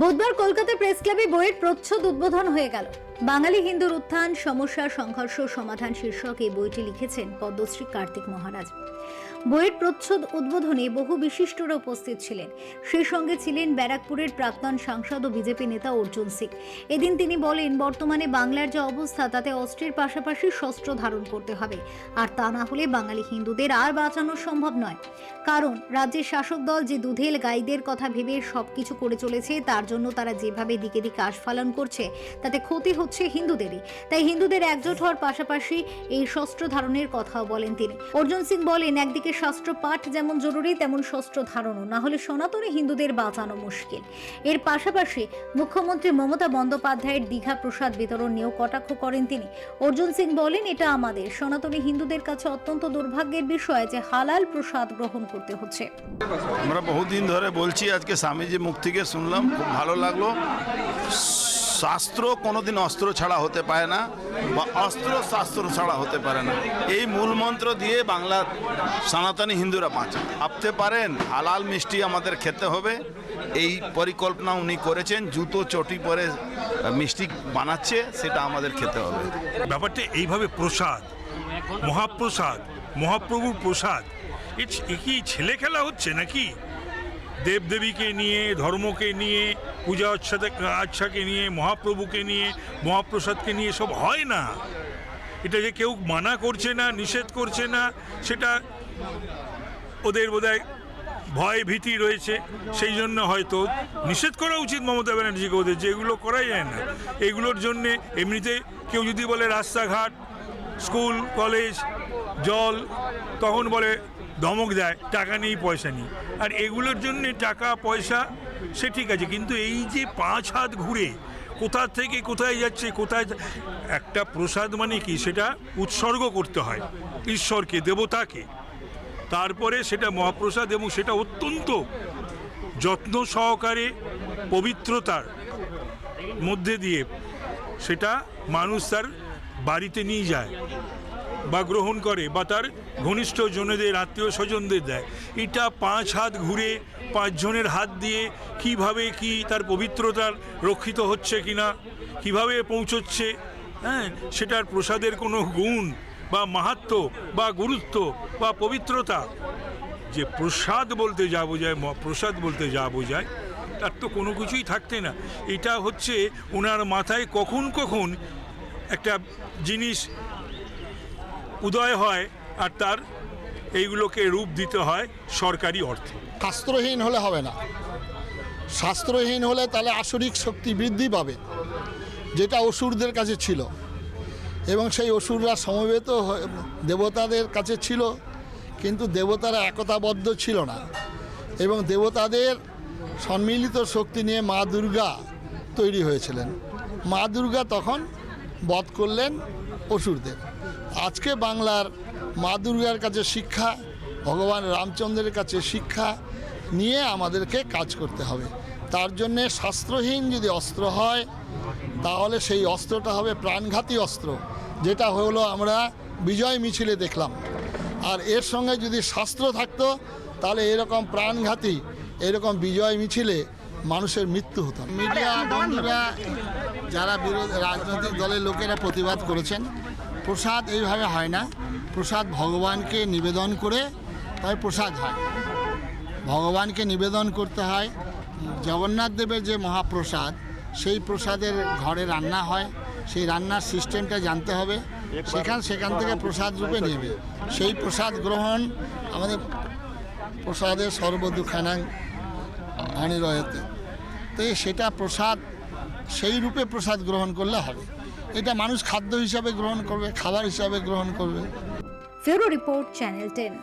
বুধবার কলকাতা প্রেস ক্লাবে বইয়ের প্রচ্ছদ উদ্বোধন হয়ে গেল। বাঙালি হিন্দুর উত্থান, সমস্যা, সংঘর্ষ, সমাধান শীর্ষক এই বইটি লিখেছেন পদ্মশ্রী কার্তিক মহারাজ। বইয়ের প্রচ্ছদ উদ্বোধনে বহু বিশিষ্টরা উপস্থিত ছিলেন। সেই সঙ্গে ছিলেন ব্যারাকপুরের প্রাক্তন সাংসদ ও বিজেপি নেতা অর্জুন সিং। এদিন তিনি বলেন, বর্তমানে বাংলার যে অবস্থা, তাতে অস্ত্রের পাশাপাশি শস্ত্র ধারণ করতে হবে। আর তা না হলে বাঙালি হিন্দুদের আর বাঁচানো সম্ভব নয়। কারণ, রাজ্যের শাসক দল যে দুধেল গাইদের কথা ভেবে সবকিছু করে চলেছে, তার জন্য তারা যেভাবে দিকে দিকে আস্ফালন করছে, তাতে ক্ষতি হচ্ছে হিন্দুদেরই। তাই হিন্দুদের একজোট হওয়ার পাশাপাশি এই শস্ত্র ধারণের কথাও বলেন তিনি। অর্জুন সিং বলেন, একদিকে শাস্ত্র পাঠ যেমন জরুরি, তেমন শস্ত্র ধারণও। না হলে সনাতনী হিন্দুদের বাঁচানো মুশকিল। এর পাশাপাশি মুখ্যমন্ত্রী মমতা বন্দ্যোপাধ্যায়ের দীঘা প্রসাদ বিতরণ নিয়েও কটাক্ষ করেন তিনি। অর্জুন সিং বলেন, এটা আমাদের। সনাতনী হিন্দুদের কাছে অত্যন্ত দুর্ভাগ্যের বিষয় যে হালাল প্রসাদ গ্রহণ করতে হচ্ছে। আমরা বহুদিন ধরে বলছি, আজকে স্বামীজি মুখ থেকে শুনলাম, খুব ভালো লাগল। শাস্ত্র কোনোদিন অস্ত্র ছাড়া হতে পারে না বা অস্ত্র শাস্ত্র ছাড়া হতে পারে না। এই মূল মন্ত্র দিয়ে বাংলার সনাতনী হিন্দুরা বাঁচে। আপতে পারেন, হালাল মিষ্টি আমাদের খেতে হবে। এই পরিকল্পনা উনি করেছেন, জুতো, চটি পরে মিষ্টি বানাচ্ছে, সেটা আমাদের খেতে হবে। ব্যাপারটা এইভাবে প্রসাদ, মহাপ্রসাদ, মহাপ্রভুর প্রসাদ এ কি ছেলে খেলা হচ্ছে নাকি? দেবদেবীকে নিয়ে, ধর্মকে নিয়ে, পূজা আচ্ছাতে আচ্ছাকে নিয়ে, মহাপ্রভুকে নিয়ে, মহাপ্রসাদকে নিয়ে সব হয় না। এটা যে কেউ মানা করছে না, নিষেধ করছে না, সেটা ওদের বোধহয় ভয় ভীতি রয়েছে। সেই জন্য হয়তো নিষেধ করা উচিত মমতা ব্যানার্জিকে ওদের যে এগুলো করাই যায় না। এগুলোর জন্যে এমনিতে কেউ যদি বলে রাস্তাঘাট, স্কুল, কলেজ, জল, তখন বলে ধমক দেয়, টাকা নেই, পয়সা নেই। আর এগুলোর জন্যে টাকা, পয়সা, সে ঠিক আছে, কিন্তু এই যে পাঁচ হাত ঘুরে কোথা থেকে কোথায় যাচ্ছে, কোথায় একটা প্রসাদ মানে কি? সেটা উৎসর্গ করতে হয়, ঈশ্বরকে, দেবতাকে। তারপরে সেটা মহাপ্রসাদ এবং সেটা অত্যন্ত যত্ন সহকারে, পবিত্রতার মধ্যে দিয়ে সেটা মানুষ তার বাড়িতে নিয়ে যায়। বা গ্রহণ করে বা তার ঘনিষ্ঠ জনেদের, আত্মীয় স্বজনদের দেয়। এটা পাঁচ হাত ঘুরে পাঁচজনের হাত দিয়ে কীভাবে কি তার পবিত্রতার রক্ষিত হচ্ছে কিনা, কীভাবে পৌঁছচ্ছে হ্যাঁ সেটার প্রসাদের কোনো গুণ বা মাহাত্ম বা গুরুত্ব বা পবিত্রতা যে প্রসাদ বলতে যা বোঝায় প্রসাদ বলতে যা বোঝায়, তার তো কোনো কিছুই থাকতে না। এটা হচ্ছে ওনার মাথায় কখন কখন একটা জিনিস উদয় হয় আর তার এইগুলোকে রূপ দিতে হয় সরকারি অর্থে। শাস্ত্রহীন হলে হবে না। শাস্ত্রহীন হলে তাহলে আসরিক শক্তি বৃদ্ধি পাবে, যেটা অসুরদের কাছে ছিল। এবং সেই অসুররা সমবেত দেবতাদের কাছে ছিল, কিন্তু দেবতারা একতাবদ্ধ ছিল না। এবং দেবতাদের সম্মিলিত শক্তি নিয়ে মা দুর্গা তৈরি হয়েছিলেন। মা দুর্গা তখন বধ করলেন অসুরদের। আজকে বাংলার মা দুর্গার কাছে শিক্ষা, ভগবান রামচন্দ্রের কাছে শিক্ষা নিয়ে আমাদেরকে কাজ করতে হবে। তার জন্যে শাস্ত্রহীন যদি অস্ত্র হয়, তাহলে সেই অস্ত্রটা হবে প্রাণঘাতী অস্ত্র, যেটা হলো আমরা বিজয় মিছিলে দেখলাম। আর এর সঙ্গে যদি শাস্ত্র থাকতো, তাহলে এরকম প্রাণঘাতী, এরকম বিজয় মিছিলে মানুষের মৃত্যু হতো। মিডিয়া বন্ধুরা যারা বিরোধ রাজনৈতিক দলের লোকেরা প্রতিবাদ করেছেন প্রসাদ এইভাবে হয় না। প্রসাদ ভগবানকে নিবেদন করে তাই প্রসাদ হয়। ভগবানকে নিবেদন করতে হয়। জগন্নাথ দেবের যে মহাপ্রসাদ সেই প্রসাদের ঘরে রান্না হয়। সেই রান্নার সিস্টেমটা জানতে হবে। সেখান সেখান থেকে প্রসাদ রূপে নেবে। সেই প্রসাদ গ্রহণ আমাদের প্রসাদের সর্বদুখানা অনিরয়তে। তো সেটা প্রসাদ, সেই রূপে প্রসাদ গ্রহণ করলে হবে। এটা মানুষ খাদ্য হিসাবে গ্রহণ করবে, খাবার হিসাবে গ্রহণ করবে। Report channel ten.